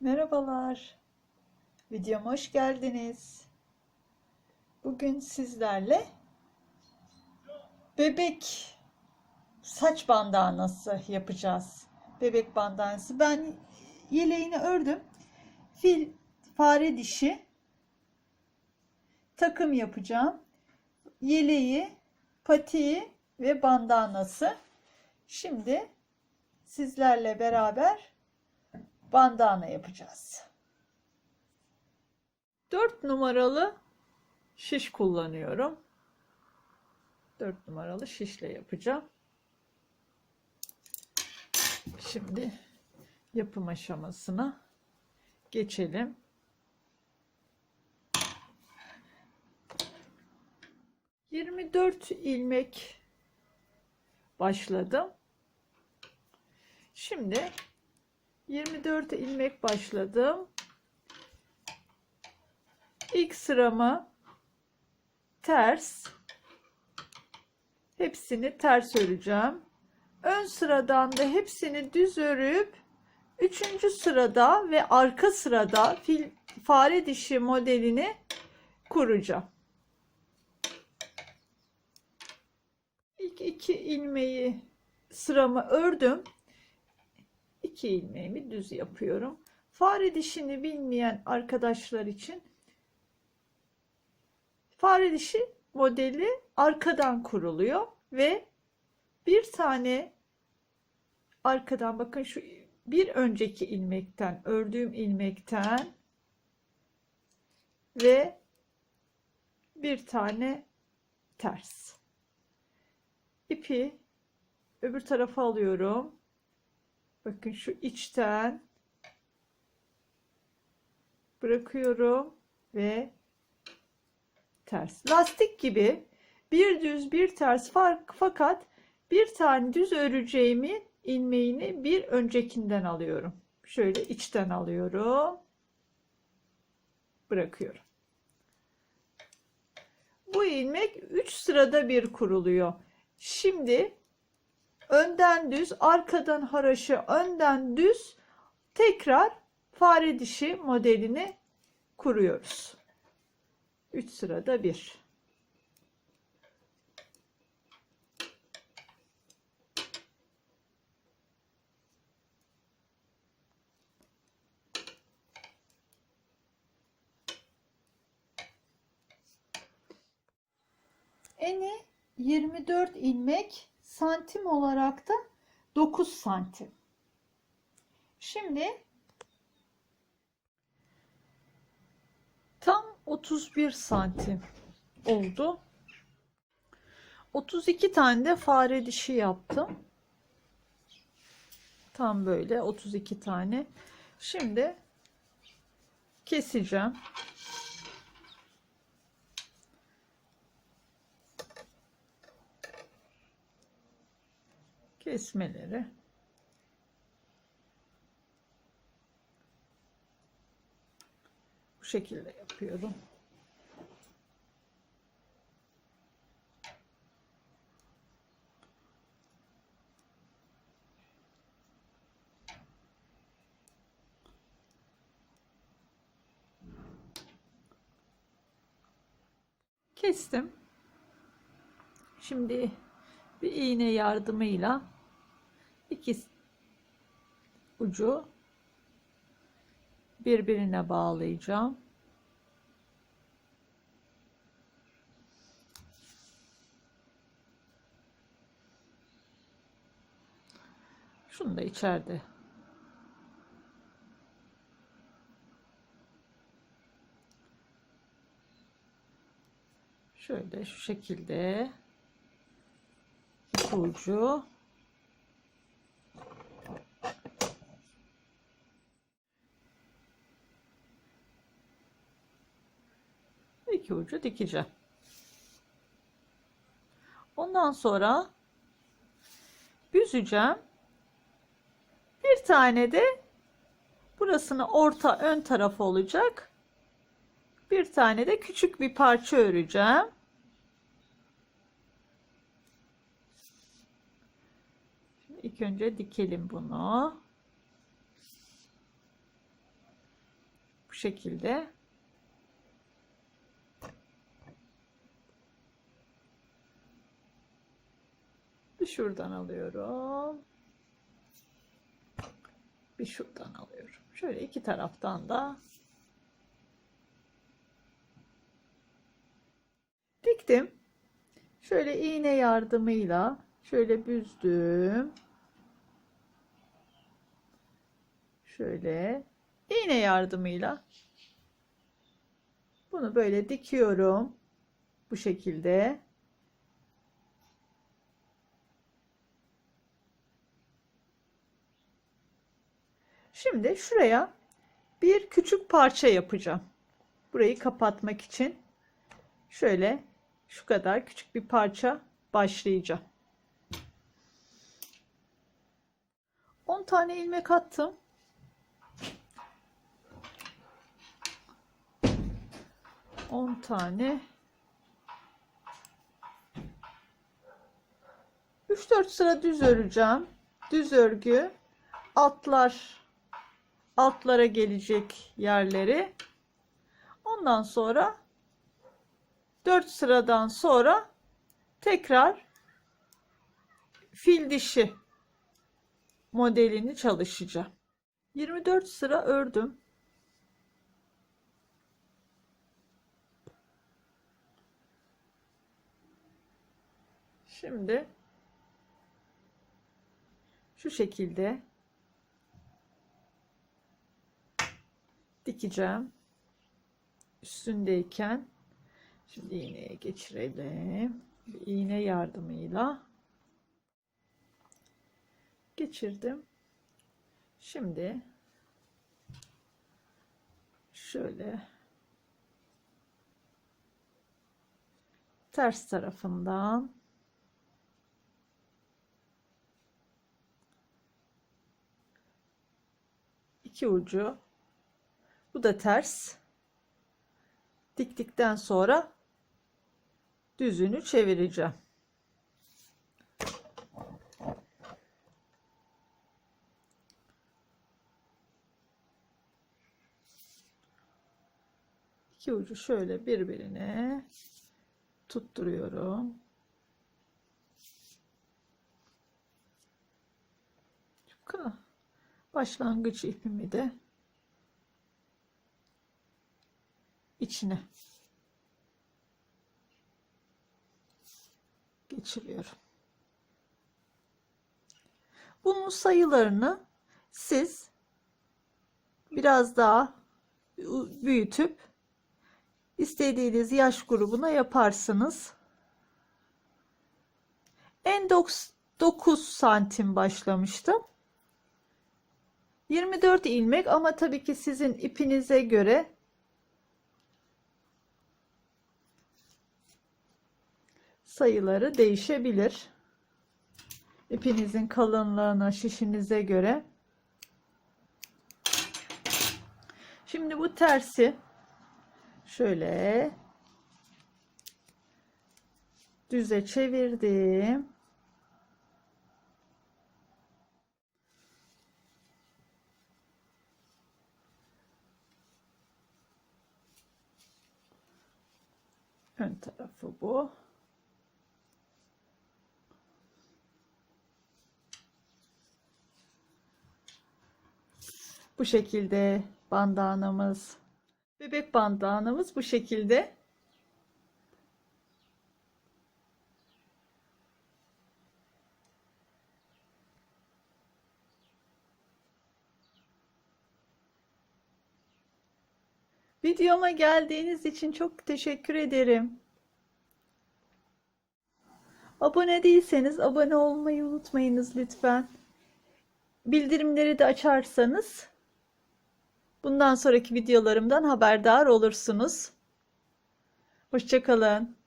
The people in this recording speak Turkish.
Merhabalar. Videoma hoş geldiniz. Bugün sizlerle bebek saç bandanası yapacağız. Bebek bandanası. Ben yeleğini ördüm. Fil fare dişi takım yapacağım. Yeleği, patiği ve bandanası. Şimdi sizlerle beraber bandana yapacağız. 4 numaralı şiş kullanıyorum. 4 numaralı şişle yapacağım. Şimdi yapım aşamasına geçelim. Yirmi dört ilmek başladım. Şimdi 24 ilmek başladım. İlk sıramı ters hepsini ters öreceğim. Ön sıradan da hepsini düz örüp üçüncü sırada ve arka sırada fil, fare dişi modelini kuracağım. İlk iki ilmeği sıramı ördüm. 2 ilmeğimi düz yapıyorum. Fare dişini bilmeyen arkadaşlar için fare dişi modeli arkadan kuruluyor ve bir tane arkadan bakın şu bir önceki ilmekten ördüğüm ilmekten ve bir tane ters ipi öbür tarafa alıyorum Bakın şu içten bırakıyorum ve ters. Lastik gibi bir düz bir ters fark fakat bir tane düz öreceğimi ilmeğini bir öncekinden alıyorum. Şöyle içten alıyorum. Bırakıyorum. Bu ilmek 3 sırada bir kuruluyor. Şimdi önden düz, arkadan haraşo, önden düz tekrar fare dişi modelini kuruyoruz. 3 sırada bir. Eni 24 ilmek santim olarak da 9 santim. Şimdi tam 31 santim oldu. 32 tane de fare dişi yaptım. Tam böyle 32 tane. Şimdi keseceğim. Kesmeleri bu şekilde yapıyorum. Kestim. Şimdi bir iğne yardımıyla iki ucu birbirine bağlayacağım. Şunu da içeride. Şöyle şu şekilde. Ucu iki ucu dikeceğim. Ondan sonra büzeceğim. Bir tane de burasını orta ön tarafı olacak. Bir tane de küçük bir parça öreceğim. Şimdi ilk önce dikelim bunu. şekilde. Bir şuradan alıyorum. Bir şuradan alıyorum. Şöyle iki taraftan da diktim. Şöyle iğne yardımıyla şöyle büzdüm. Şöyle iğne yardımıyla bunu böyle dikiyorum. Bu şekilde. Şimdi şuraya bir küçük parça yapacağım. Burayı kapatmak için şöyle şu kadar küçük bir parça başlayacağım. 10 tane ilmek attım. On tane. 3-4 sıra düz öreceğim. Düz örgü. Altlar altlara gelecek yerleri. Ondan sonra 4 sıradan sonra tekrar fil dişi modelini çalışacağım. 24 sıra ördüm. Şimdi şu şekilde dikeceğim. Üstündeyken şimdi iğneye geçirelim. İğne yardımıyla geçirdim. Şimdi şöyle ters tarafından iki ucu bu da ters diktikten sonra düzünü çevireceğim. İki ucu şöyle birbirine tutturuyorum. Başlangıç ipimi de içine geçiriyorum. Bunun sayılarını siz biraz daha büyütüp istediğiniz yaş grubuna yaparsınız. En 9 santim başlamıştım. 24 ilmek ama tabii ki sizin ipinize göre sayıları değişebilir. İpinizin kalınlığına, şişinize göre. Şimdi bu tersi şöyle düze çevirdim. Ön tarafı bu. Bu şekilde bandanamız, bebek bandanamız bu şekilde. Videoma geldiğiniz için çok teşekkür ederim. Abone değilseniz abone olmayı unutmayınız lütfen. Bildirimleri de açarsanız bundan sonraki videolarımdan haberdar olursunuz. Hoşçakalın.